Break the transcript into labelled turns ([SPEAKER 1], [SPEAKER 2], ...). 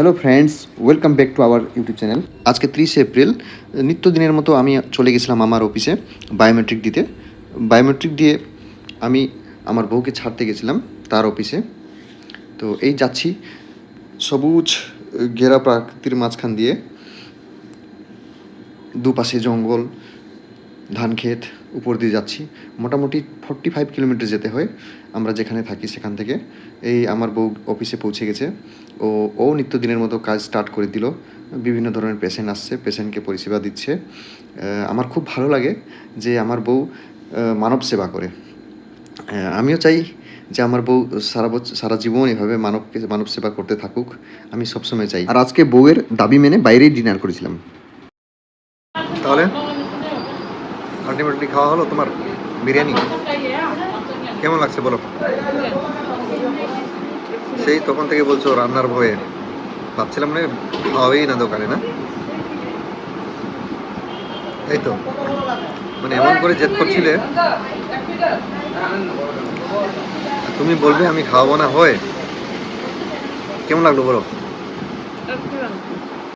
[SPEAKER 1] Hello friends welcome back to our YouTube channel আজকে ত্রিশে April, নিত্যদিনের মতো আমি চলে গেছিলাম আমার অফিসে বায়োমেট্রিক দিতে। বায়োমেট্রিক দিয়ে আমি আমার বউকে ছাড়তে গেছিলাম তার অফিসে তো এই যাচ্ছি সবুজ ঘেরা প্রাকৃতির মাঝখান দিয়ে। দুপাশে জঙ্গল ধান ক্ষেত উপর দিয়ে যাচ্ছি। মোটামুটি ফর্টি ফাইভ কিলোমিটার যেতে হয়। আমরা যেখানে থাকি সেখান থেকে। এই আমার বউ অফিসে পৌঁছে গেছে। ও ও নিত্যদিনের মতো কাজ স্টার্ট করে দিল। বিভিন্ন ধরনের পেশেন্ট আসছে পেশেন্টকে পরিষেবা দিচ্ছে। আমার খুব ভালো লাগে যে আমার বউ মানব সেবা করে। আমিও চাই যে আমার বউ সারা বছর সারা জীবন এভাবে মানবকে, মানব সেবা করতে থাকুক। আমি সবসময় চাই। আর আজকে বউয়ের দাবি মেনে বাইরেই ডিনার করেছিলাম। তাহলে? আলটিমেটলি খাওয়া হলো তোমার বিরিয়ানি? কেমন লাগছে বলো? সেই তখন থেকে বলছো রান্নার ভয়ে। ভাবছিলাম না খাওয়াবেই না দোকানে, না? এই তো। মানে এমন করে জেদ করছিলে। তুমি বলবে আমি খাওয়াবো না, হয়? কেমন লাগল বলো?